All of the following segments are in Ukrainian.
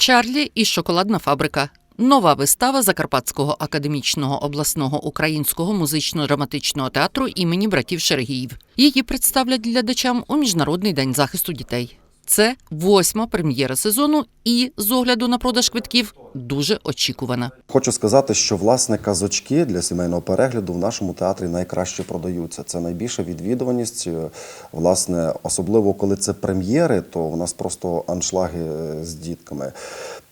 Чарлі і шоколадна фабрика. Нова вистава Закарпатського академічного обласного українського музично-драматичного театру імені братів Шерегіїв. Її представлять глядачам у Міжнародний день захисту дітей. Це восьма прем'єра сезону і, з огляду на продаж квитків, дуже очікувана. Хочу сказати, що власне казочки для сімейного перегляду в нашому театрі найкраще продаються. Це найбільша відвідуваність. Е, Власне, особливо коли це прем'єри, то в нас просто аншлаги е, з дітками.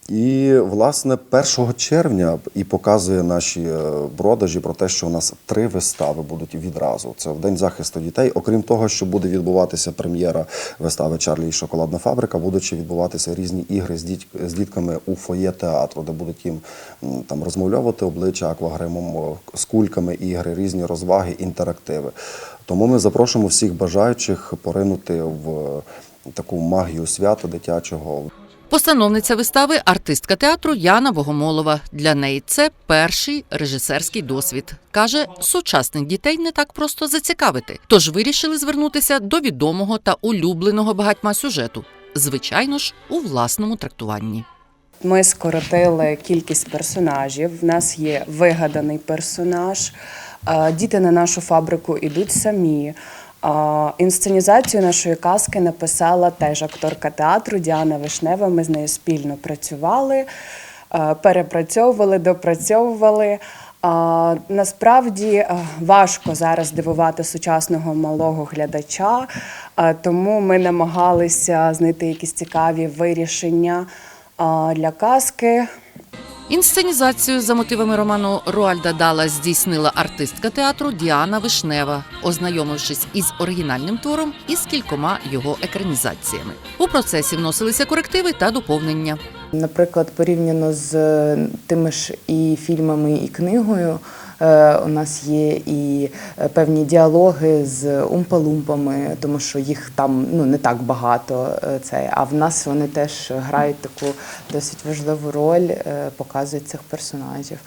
І власне 1 червня і показує наші е, продажі про те, що у нас три вистави будуть відразу. Це в день захисту дітей. Окрім того, що буде відбуватися прем'єра вистави Чарлі і шоколадна фабрика, будуть відбуватися різні ігри з діть з дітками у фоє театру, де будуть їм там розмовлювати обличчя аквагримом, з кульками ігри, різні розваги, інтерактиви. Тому ми запрошуємо всіх бажаючих поринути в таку магію свята дитячого. Постановниця вистави артистка театру Яна Богомолова. Для неї це перший режисерський досвід. Каже, сучасних дітей не так просто зацікавити. Тож вирішили звернутися до відомого та улюбленого багатьма сюжету. Звичайно ж, у власному трактуванні. Ми скоротили кількість персонажів. В нас є вигаданий персонаж. Е, Діти на нашу фабрику йдуть самі. Інсценізацію нашої казки написала теж акторка театру Діана Вишнева. Ми з нею спільно працювали, е, перепрацьовували, допрацьовували. Насправді е, важко зараз дивувати сучасного малого глядача, е, тому ми намагалися знайти якісь цікаві вирішення для казки. Інсценізацію за мотивами роману Руальда Дала здійснила артистка театру Діана Вишнева, ознайомившись із оригінальним твором і з кількома його екранізаціями. У процесі вносилися корективи та доповнення. Наприклад, порівняно з е, тими ж і фільмами, і книгою, у нас є і е, певні діалоги з умпалумпами, тому що їх там ну не так багато. е, Це а в нас вони теж грають таку досить важливу роль, е, показують цих персонажів.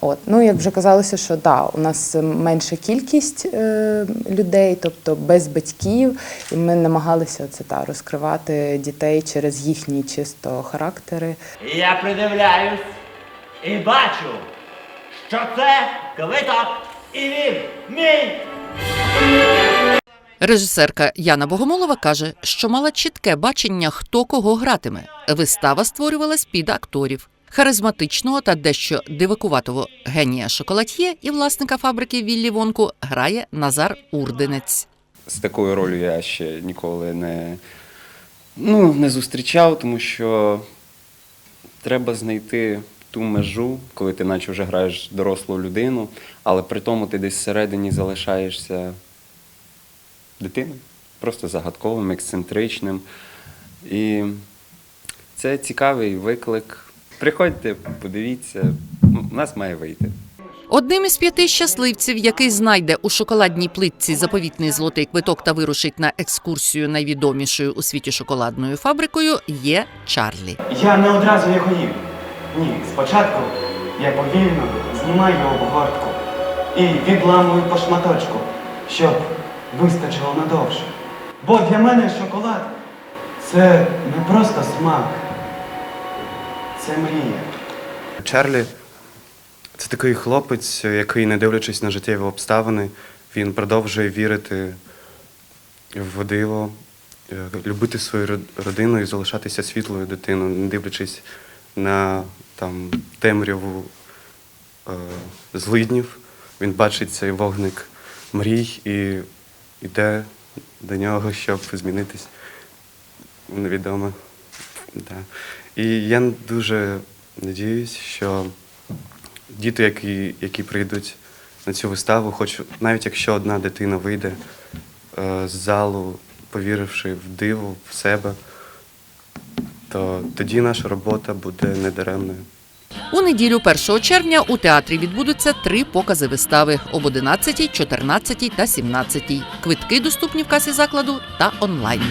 От ну як вже казалося, що да, у нас менша кількість е, людей, тобто без батьків, і ми намагалися це та розкривати дітей через їхні чисто характери. Я придивляюсь і бачу, що це квиток, і він мій. Режисерка Яна Богомолова каже, що мала чітке бачення, хто кого гратиме. Вистава створювалась під акторів. Харизматичного та дещо дивакуватого генія шоколад'є і власника фабрики Віллі Вонку грає Назар Урдинець. з такою ролью я ще ніколи не, ну, не зустрічав, тому що треба знайти ту межу, коли ти наче вже граєш дорослу людину, але при тому ти десь всередині залишаєшся дитиною, просто загадковим, ексцентричним. І це цікавий виклик. Приходьте, подивіться, Ну, у нас має вийти. Одним із п'яти щасливців, який знайде у шоколадній плитці заповітний золотий квиток та вирушить на екскурсію найвідомішою у світі шоколадною фабрикою, є Чарлі. Я не одразу його їм. Ні, спочатку я повільно знімаю обгортку і відламую по шматочку, щоб вистачило надовше. Бо для мене шоколад це не просто смак, це мрія. Чарлі це такий хлопець, який, не дивлячись на життєві обставини, він продовжує вірити в диво, е, любити свою родину і залишатися світлою дитиною, не дивлячись на там, темряву е, злиднів. Він бачить цей вогник мрій і йде до нього, щоб змінитись в невідоме. Да. І я дуже надіюсь, що діти, які, які прийдуть на цю виставу, хоч навіть якщо одна дитина вийде е, з залу, повіривши в диво, в себе, то тоді наша робота буде недаремною. У неділю 1 червня у театрі відбудуться три покази вистави об 11, 14 та 17. Квитки доступні в касі закладу та онлайн.